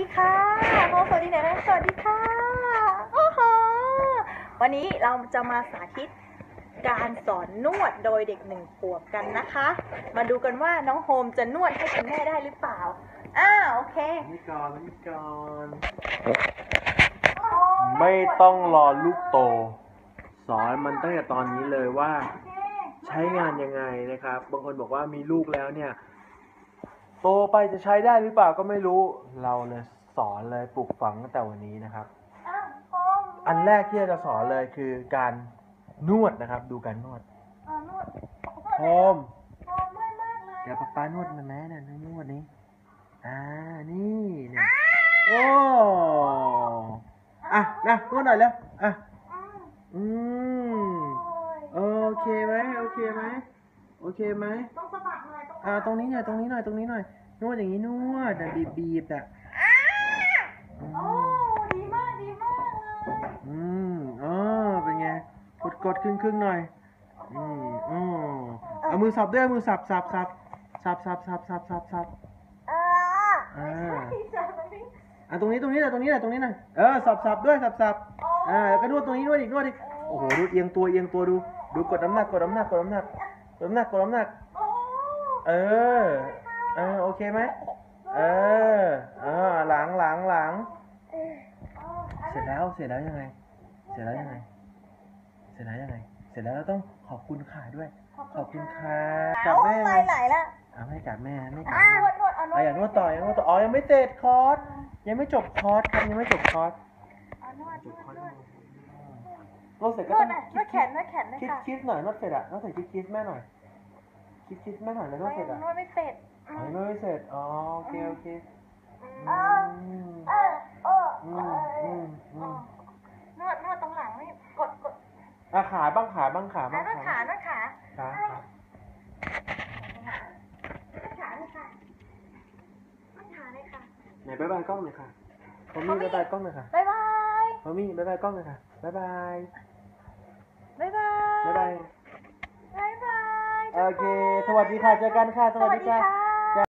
ดีค่ะโมสวัสดีหน่อยนะสวัสดีค่ะโอ้โหวันนี้เราจะมาสาธิตการสอนนวดโดยเด็กหนึ่งขวบกันนะคะ มาดูกันว่าน้องโฮมจะนวดให้คุณแม่ได้หรือเปล่า อ้าวโอเคนี่ก่อนนี่ก่อนโอ้โหไม่ต้องรอลูกโต สอนมันตั้งแต่ตอนนี้เลยว่าโอเคใช้งานยังไงนะครับ บางคนบอกว่ามีลูกแล้วเนี่ย โตไปจะใช้ได้หรือเปล่าก็ไม่รู้เราเลยสอนเลยปลูกฝังตั้งแต่วันนี้นะครับอ้าวโฮมอันแรกที่เราจะสอนเลยคือการนวดนะครับ ดูการนวดอ่านวดโฮมโฮมเมื่อยมากเลยเดี๋ยวป๊าป๊านวดมันแม่เนี่ยนวดนี้อ่านี่เนี่ยโอ้อะนะนวดหน่อยแล้วอะอืมอืมโอ้ยโอเคไหมโอเคไหมโอเคไหมต้ องสะบัดหน่อยต้องอ่าตรงนี้หน่อยตรงนี้หน่อยตรงนี้หน่อยนวดอย่างนี้นวดอะบีบบีบอะอืโอ้มดีมากดีมากเลยอืมอ๋อเป็นไงกดกดครึ่งครึ่งหน่อยอืมอ๋อเอามือสับด้วยเอามือสับสับสับสับสับสับสับสับสับอ่าอ่าไม่ใช่ไม่ใช่อะตรงนี้ตรงนี้แหละตรงนี้แหละตรงนี้หน่อยเออสับสับด้วยสับสับอ่าแล้วก็นวดตรงนี้นวดอีกนวดอีกโอ้โหดูเอียงตัวเอียงตัวดู ดูกดน้ำหนักกดน้ำหนักกดน้ำหนักกดน้ำหนักกดน้ำหนักโอ้ เออ เออ โอเคไหม เออ เออ หลังหลังหลัง เสร็จแล้ว เสร็จแล้วยังไง เสร็จแล้วยังไง เสร็จแล้วยังไง เสร็จแล้วเราต้องขอบคุณค่ะด้วย ขอบคุณค่ะกัดแม่ไหไหลมไหลละเอาไม่กัดแม่ไม่กัดอ่าแม่นวดนวดเอานวอะดอยากนวดต่ออยากนวดต่อ อ๋อ ยังไม่เสร็จคอร์ส ยังไม่จบคอร์สครับยังไม่จบคอร์สเอานวดนวดนวดนวดเสร็จนก็วต้ดองหน่อยนวดแขนนวดแขนด้วยคิดค่ะคิดหน่อยนวดเสร็จอะนวดเสร็จคิดคิดแม่หน่อย คิดคิดแม่หน่อยแล้วนวดเสร็จอะนวดไม่เสร็จอ๋อนวดไม่เสร็จ อ๋อโอเคโอเคเอออืมเออเอออืมอืมอืมนวดนวดตรงหลังนี่กดกดอะขาบ้างขาบ้างขาอะบ้างนวดขานวดขาขาขานวดขาเลยค่ะนวดขาเลยค่ะไหนบ๊ายบายกล้องหน่อยค่ะพอมี่บ๊ายบายกล้องหน่อยค่ะบ๊ายบายพอมี่บ๊ายบายกล้องหน่อยค่ะบ๊ายบายบ๊ายบายบ๊ายบายบ๊ายบาย โอเค สวัสดีค่ะ เจอกันค่ะ สวัสดีค่ะ